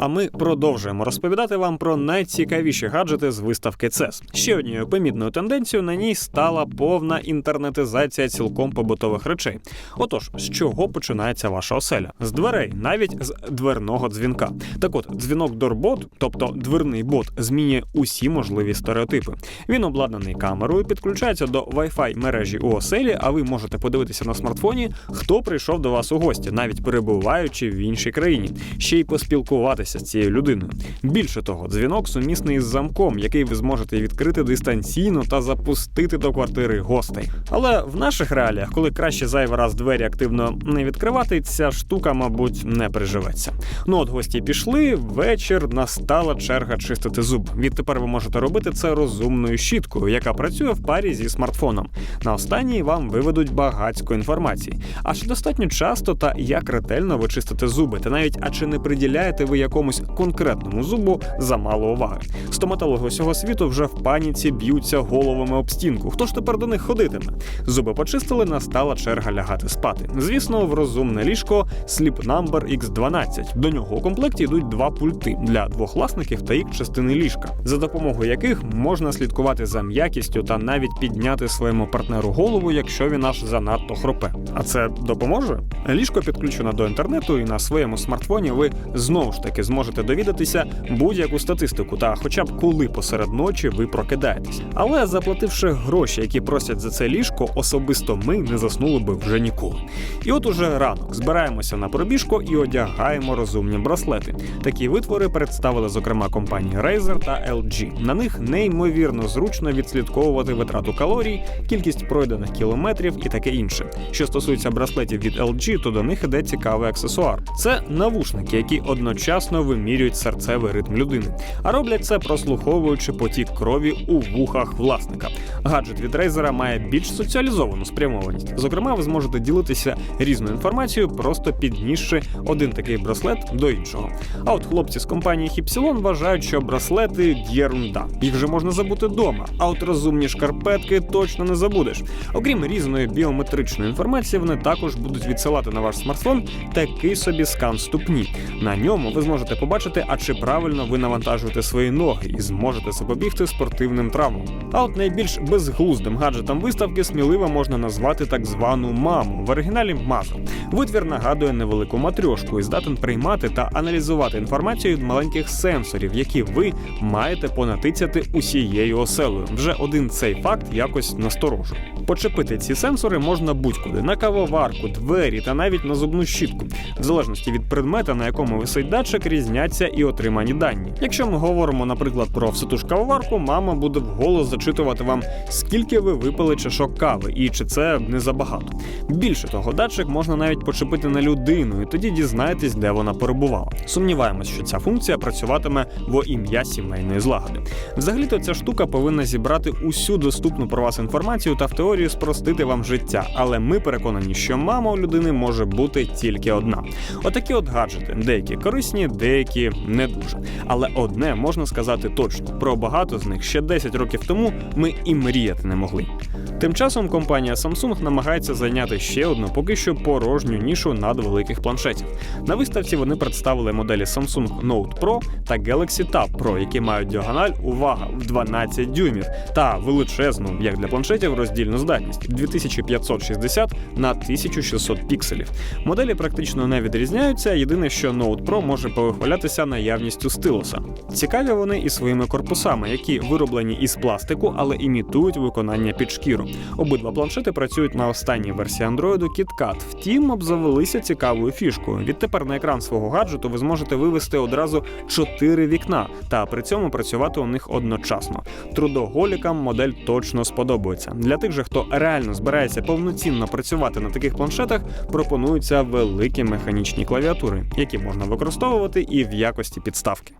А ми продовжуємо розповідати вам про найцікавіші гаджети з виставки CES. Ще однією помітною тенденцією на ній стала повна інтернетизація цілком побутових речей. Отож, з чого починається ваша оселя? З дверей, навіть з дверного дзвінка. Так от, дзвінок Дорбот, тобто дверний бот, змінює усі можливі стереотипи. Він обладнаний камерою, підключається до Wi-Fi мережі у оселі, а ви можете подивитися на смартфоні, хто прийшов до вас у гості, навіть перебуваючи в іншій країні, ще й поспілкуватися з цією людиною. Більше того, дзвінок сумісний із замком, який ви зможете відкрити дистанційно та запустити до квартири гостей. Але в наших реаліях, коли краще зайвий раз двері активно не відкривати, ця штука, мабуть, не приживеться. Ну от гості пішли, вечір настала черга чистити зуб. Відтепер ви можете робити це розумною щіткою, яка працює в парі зі смартфоном. На останній вам виведуть багатько інформації. А чи достатньо часто та як ретельно ви чистите зуби, та навіть а чи не приділяєте ви якомусь конкретному зубу замало уваги? Стоматологи усього світу вже в паніці б'ються головами об стінку. Хто ж тепер до них ходитиме? Зуби почистили, настала черга лягати спати. Звісно, в розумне ліжко Sleep Number X12. До нього у комплекті йдуть два пульти для двох власників та їх частини ліжка, за допомогою яких можна слідкувати за м'якістю та навіть підняти своєму партнеру голову, якщо він аж занадто хропе. А це допоможе? Ліжко підключено до інтернету, і на своєму смартфоні ви знову ж таки зможете довідатися будь-яку статистику, та хоча б коли посеред ночі ви прокидаєтесь. Але заплативши гроші, які просять за це ліжко, особисто ми не заснули би вже ніколи. І от уже ранок збираємося на пробіжку і одягаємо розумні браслети. Такі витвори представили зокрема компанії Razer та LG. На них неймовірно зручно відслідковувати витрату калорій, кількість пройдених кілометрів і таке інше. Що стосується браслетів від LG, то до них іде цікавий аксесуар. Це навушники, які одночасно вимірюють серцевий ритм людини, а роблять це прослуховуючи потік крові у вухах власника. Гаджет від Razer має більш соціалізовану спрямованість. Зокрема, ви зможете ділитися різною інформацією, просто піднісши один такий браслет до іншого. А от хлопці з компанії Hipsilon вважають, що браслети єрунда. Їх же можна забути вдома. А от розумні шкарпетки точно не забудеш. Окрім різної біометричної інформації, вони також будуть відсилати на ваш смартфон такий собі скан ступні. На ньому ви зможете побачити, а чи правильно ви навантажуєте свої ноги і зможете запобігти спортивним травмам. А от найбільш безглуздим гаджетом виставки сміливо можна назвати так звану маму в оригіналі мазу. Витвір нагадує невелику матрьошку і здатен приймати та аналізувати інформацію від маленьких сенсорів, які ви маєте понатицяти усією оселою. Вже один цей факт якось насторожує. Почепити ці сенсори можна будь-куди на кавоварку, двері та навіть на зубну щітку. В залежності від предмета, на якому висить датчик, різняться і отримані дані. Якщо ми говоримо, наприклад, про ж мама буде вголос зачитувати вам, скільки ви випили чашок кави, і чи це не забагато. Більше того, датчик можна навіть почепити на людину, і тоді дізнаєтесь, де вона перебувала. Сумніваємось, що ця функція працюватиме во ім'я сімейної злагоди. Взагалі-то ця штука повинна зібрати усю доступну про вас інформацію та в теорії спростити вам життя. Але ми переконані, що мама у людини може бути тільки одна. Отакі от гаджети, деякі корисні, деякі не дуже. Але одне можна сказати точно: про багато з них ще 10 років тому ми і мріяти не могли. Тим часом компанія Samsung намагається зайняти ще одну поки що порожню нішу надвеликих планшетів. На виставці вони представили моделі Samsung Note Pro та Galaxy Tab Pro, які мають діагональ увага в 12 дюймів та величезну, як для планшетів, роздільну здатність 2560 на 1600 пікселів. Моделі практично не відрізняються. Єдине, що Note Pro може повихвалятися наявністю стилуса. Цікаві вони і своїми корпусами, які вироблені із пластику, але імітують виконання під шкіру. Обидва планшети працюють на останній версії Android KitKat. Втім, обзавелися цікавою фішкою. Відтепер на екран свого гаджету ви зможете вивести одразу чотири вікна, та при цьому працювати у них одночасно. Трудоголікам модель точно сподобається. Для тих же, хто реально збирається повноцінно працювати на таких планшетах, пропонуються великі механічні клавіатури, які можна використовувати і в якості підставки.